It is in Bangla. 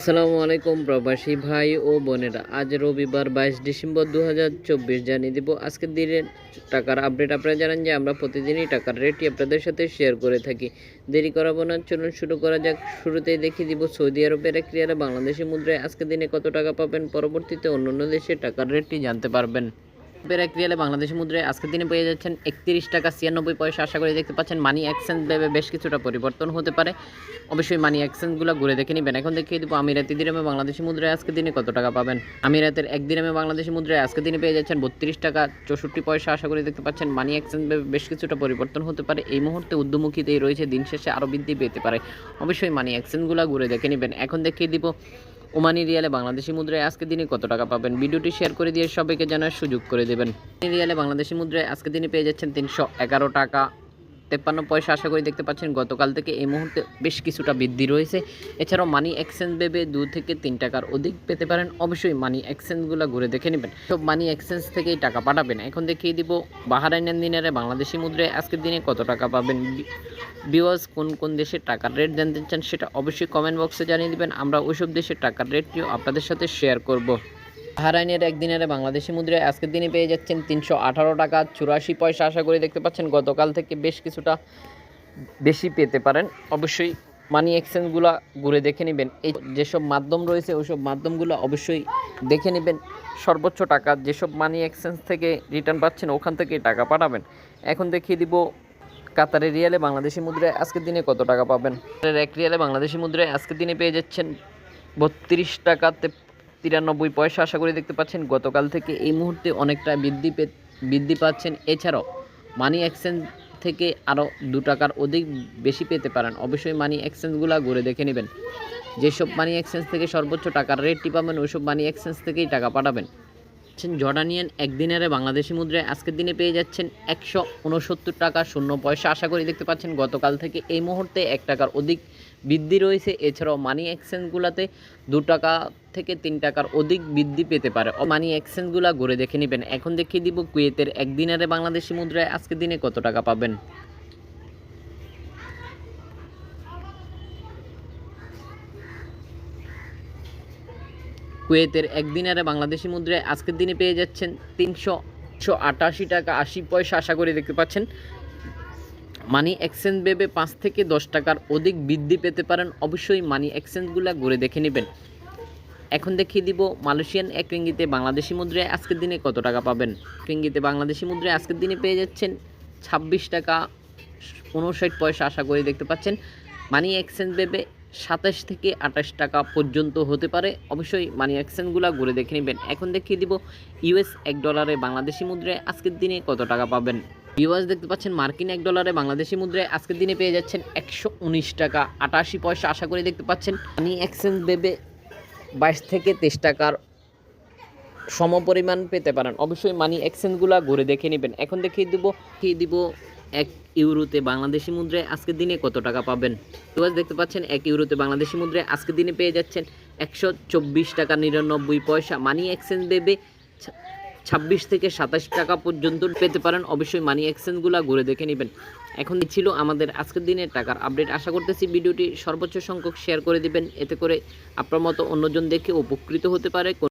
আসসালামু আলাইকুম প্রবাসী ভাই ও বোনেরা। আজ রবিবার বাইশ ডিসেম্বর দু হাজার চব্বিশ, জানিয়ে দিব আজকের দিনে টাকার আপডেট। আপনারা জানেন যে আমরা প্রতিদিনই টাকার রেটটি আপনাদের সাথে শেয়ার করে থাকি। দেরি করাবো না, চলুন শুরু করা যাক। শুরুতেই দেখিয়ে দিব সৌদি আরবের এক রিয়ালে বাংলাদেশি মুদ্রায় আজকের দিনে কত টাকা পাবেন? পরবর্তীতে অন্য অন্য দেশে টাকার রেটটি জানতে পারবেন। পের রিয়ালে বাংলাদেশি মুদ্রায় আজকের দিনে পেয়ে যাচ্ছেন একত্রিশ টাকা ছিয়ানব্বই পয়সা। আশা করে দেখতে পাচ্ছেন মানি এক্সচেঞ্জ ভেবে বেশ কিছুটা পরিবর্তন হতে পারে। অবশ্যই মানি এক্সচেঞ্জগুলো ঘুরে দেখে নেবেন। এখন দেখিয়ে দেবো আমিরাতি দিরামে বাংলাদেশি মুদ্রায় আজকে দিনে কত টাকা পাবেন। আমিরাতের এক দিরামে বাংলাদেশি মুদ্রায় আজকে দিনে পেয়ে যাচ্ছেন বত্রিশ টাকা চৌষট্টি পয়সা। আশা করে দেখতে পাচ্ছেন মানি এক্সচেঞ্জ ভেবে বেশ কিছুটা পরিবর্তন হতে পারে। এই মুহূর্তে উদ্যমুখীতেই রয়েছে। দিন শেষে আরও বৃদ্ধি পেতে পারে। অবশ্যই মানি এক্সচেঞ্জগুলো ঘুরে দেখে নেবেন। এখন দেখিয়ে দিব ওমানি রিয়ালে বাংলাদেশি মুদ্রায় আজকে দিনে কত টাকা পাবেন? ভিডিওটি শেয়ার করে দিয়ে সবাইকে জানার সুযোগ করে দেবেন। রিয়ালে বাংলাদেশি মুদ্রায় আজকে দিনে পেয়ে যাচ্ছেন তিনশো এগারো টাকা। তেপ্পান্ন পয়সা আশা করি দেখতে পাচ্ছেন, গতকাল থেকে এই মুহূর্তে বেশ কিছুটা বৃদ্ধি রয়েছে। এছাড়াও মানি এক্সচেঞ্জ ভেবে দু থেকে তিন টাকার অধিক পেতে পারেন। অবশ্যই মানি এক্সচেঞ্জগুলো ঘুরে দেখে নেবেন। সব মানি এক্সচেঞ্জ থেকেই টাকা পাঠাবেন। এখন দেখিয়ে দিব বাহারাইনের দিনারে বাংলাদেশি মুদ্রায় আজকের দিনে কত টাকা পাবেন। বিওয়াজ কোন কোন দেশের টাকার রেট জানতে চান সেটা অবশ্যই কমেন্ট বক্সে জানিয়ে দেবেন। আমরা ওইসব দেশের টাকার রেটটিও আপনাদের সাথে শেয়ার করব। বাহারাইনের একদিনের বাংলাদেশি মুদ্রায় আজকের দিনে পেয়ে যাচ্ছেন তিনশো আঠারো টাকা। চুরাশি পয়সা আশা করে দেখতে পাচ্ছেন, গতকাল থেকে বেশ কিছুটা বেশি পেতে পারেন। অবশ্যই মানি এক্সচেঞ্জগুলো ঘুরে দেখে নেবেন। এই যেসব মাধ্যম রয়েছে, ওইসব মাধ্যমগুলো অবশ্যই দেখে নেবেন। সর্বোচ্চ টাকা যেসব মানি এক্সচেঞ্জ থেকে রিটার্ন পাচ্ছেন, ওখান থেকে টাকা পাঠাবেন। এখন দেখিয়ে দিব কাতারের রিয়ালে বাংলাদেশি মুদ্রায় আজকের দিনে কত টাকা পাবেন। এক রিয়ালে বাংলাদেশি মুদ্রায় আজকের দিনে পেয়ে যাচ্ছেন বত্রিশ টাকাতে তিরানব্বই পয়সা আশা করি দেখতে পাচ্ছেন। গতকাল থেকে এই মুহূর্তে অনেকটা বৃদ্ধি বৃদ্ধি পাচ্ছেন। এছাড়াও মানি এক্সচেঞ্জ থেকে আরও দু টাকার অধিক বেশি পেতে পারেন। অবশ্যই মানি এক্সচেঞ্জগুলো ঘুরে দেখে নেবেন। যেসব মানি এক্সচেঞ্জ থেকে সর্বোচ্চ টাকার রেটটি পাবেন, ওইসব মানি এক্সচেঞ্জ থেকেই টাকা পাঠাবেন। পাচ্ছেন জর্ডানিয়ান একদিনের বাংলাদেশি মুদ্রায় আজকের দিনে পেয়ে যাচ্ছেন একশো উনসত্তর টাকা শূন্য পয়সা। আশা করি দেখতে পাচ্ছেন গতকাল থেকে এই মুহূর্তে এক টাকার অধিক বৃদ্ধি রয়েছে। এছাড়াও মানি এক্সচেঞ্জগুলোতে দু টাকা থেকে তিন টাকার অধিক বৃদ্ধি পেতে পারে। মানি এক্সচেঞ্জগুলো ঘুরে দেখে নেবেন। এখন দেখিয়ে দিব কুয়েতের একদিনের বাংলাদেশি মুদ্রায় আজকের দিনে কত টাকা পাবেন। কুয়েতের একদিনারে বাংলাদেশি মুদ্রায় আজকের দিনে পেয়ে যাচ্ছেন তিনশো আটাশি টাকা আশি পয়সা। আশা করে দেখতে পাচ্ছেন। মানি এক্সচেঞ্জ ভেবে পাঁচ থেকে দশ টাকার অধিক বৃদ্ধি পেতে পারেন। অবশ্যই মানি এক্সচেঞ্জগুলো ঘুরে দেখে নেবেন। এখন দেখিয়ে দিব মালয়েশিয়ান এক রিঙ্গিতে বাংলাদেশি মুদ্রায় আজকের দিনে কত টাকা পাবেন। রিঙ্গিতে বাংলাদেশি মুদ্রায় আজকের দিনে পেয়ে যাচ্ছেন ছাব্বিশ টাকা উনষাট পয়সা আশা করে দেখতে পাচ্ছেন। মানি এক্সচেঞ্জ ভেবে সাতাশ থেকে আঠাশ টাকা পর্যন্ত হতে পারে। অবশ্যই মানি এক্সচেঞ্জগুলো ঘুরে দেখে নেবেন। এখন দেখিয়ে দিব ইউএস এক ডলারে বাংলাদেশি মুদ্রায় আজকের দিনে কত টাকা পাবেন। ইউএস দেখতে পাচ্ছেন, মার্কিন এক ডলারে বাংলাদেশি মুদ্রায় আজকের দিনে পেয়ে যাচ্ছেন একশো উনিশ টাকা, আটাশি পয়সা আশা করে দেখতে পাচ্ছেন। মানি এক্সচেঞ্জ দেবে বাইশ থেকে তেইশ টাকার সমপরিমাণ পেতে পারেন। অবশ্যই মানি এক্সচেঞ্জগুলো ঘুরে দেখে নেবেন। এখন দেখিয়ে দিব দেখিয়ে দিব এক ইউরোতে বাংলাদেশি মুদ্রায় আজকের দিনে কত টাকা পাবেন। ইউএস দেখতে পাচ্ছেন, এক ইউরোতে বাংলাদেশি মুদ্রায় আজকের দিনে পেয়ে যাচ্ছেন একশো চব্বিশ টাকা নিরানব্বই পয়সা। মানি এক্সচেঞ্জ দেবে ছাব্বিশ থেকে সাতাশ টাকা পর্যন্ত পেতে পারেন। অবশ্যই মানি এক্সচেঞ্জগুলো ঘুরে দেখে নেবেন। এখন ছিল আমাদের আজকের দিনের টাকার আপডেট। আশা করতেছি ভিডিওটি সর্বোচ্চ সংখ্যক শেয়ার করে দিবেন। এতে করে আপনার মতো অন্যজন দেখে উপকৃত হতে পারে।